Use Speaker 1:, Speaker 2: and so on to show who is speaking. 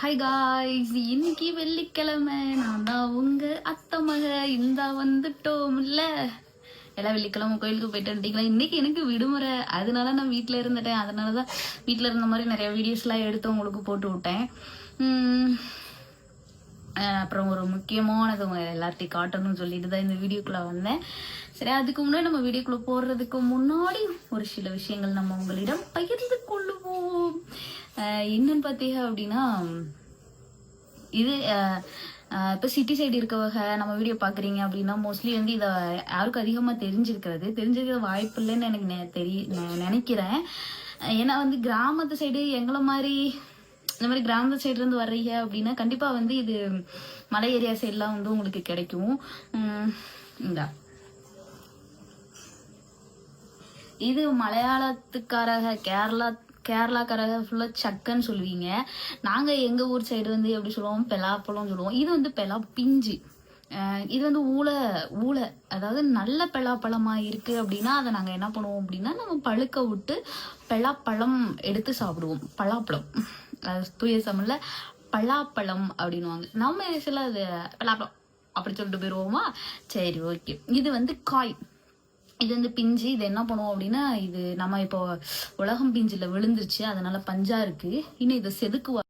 Speaker 1: Hi guys இன்னைக்கு வெள்ளிக்கிழமை. நான் தான் உங்க அத்தை மக. இந்தா வந்துட்டோம் இல்ல எல்லாம் வெள்ளிக்கிழமை கோயிலுக்கு போயிட்டு வந்துட்டீங்களா? இன்னைக்கு எனக்கு விடுமுறை. அதனால நான் வீட்டில் இருந்துட்டேன். அதனால தான் வீட்டில் இருந்த மாதிரி நிறைய வீடியோஸ்லாம் எடுத்து உங்களுக்கு போட்டு விட்டேன். அப்புறம் ஒரு முக்கியமானது உங்க எல்லாத்தையும் காட்டணும்னு சொல்லிட்டு தான் இந்த வீடியோக்குள்ள வந்தேன். சரி அதுக்கு முன்னாடி நம்ம வீடியோக்குள்ள போடுறதுக்கு முன்னாடி ஒரு சில விஷயங்கள் நம்ம உங்களிடம் பகிர்ந்து கொள்ளுவோம். என்னன்னு பார்த்தீங்க அப்படின்னா இது இப்போ சிட்டி சைடு இருக்கவங்க நம்ம வீடியோ பார்க்குறீங்க அப்படின்னா மோஸ்ட்லி வந்து இதை யாருக்கும் அதிகமாக தெரிஞ்சிருக்கிறது தெரிஞ்சிருக்கிற வாய்ப்பு இல்லைன்னு எனக்கு நெ- தெரிய நெ- நினைக்கிறேன். ஏன்னா வந்து கிராமத்து சைடு எங்களை மாதிரி இந்த மாதிரி கிராமத்து சைடுல இருந்து வர்றீங்க அப்படின்னா கண்டிப்பாக வந்து இது மலை ஏரியா சைட்லாம் வந்து உங்களுக்கு கிடைக்கும். இந்த இந்தா. இது மலையாளத்துக்காரக கேரளா கேரளாக்காரக ஃபுல்லாக சக்கன்னு சொல்லுவீங்க. நாங்கள் எங்கள் ஊர் சைடு வந்து எப்படி சொல்லுவோம்? பெலாப்பழம் சொல்லுவோம். இது வந்து பெலா பிஞ்சு. இது வந்து ஊளை ஊளை. அதாவது நல்ல பெலாப்பழமாக இருக்குது அப்படின்னா அதை நாங்கள் என்ன பண்ணுவோம் அப்படின்னா நம்ம பழுக்க விட்டு பெலாப்பழம் எடுத்து சாப்பிடுவோம். பலாப்பழம். தூய தமிழில் பலாப்பழம் அப்படின்னுவாங்க. நம்ம சில அது பலாப்பழம். அப்படி சொல்லிட்டு போயிடுவோமா சரி ஓகே இது வந்து காய். இது வந்து பிஞ்சு இது என்ன பண்ணுவோம் அப்படின்னா இது நம்ம இப்போ உலகம் பிஞ்சில் விழுந்துருச்சு அதனால பஞ்சா இருக்கு. இன்னும் இதை செதுக்குவா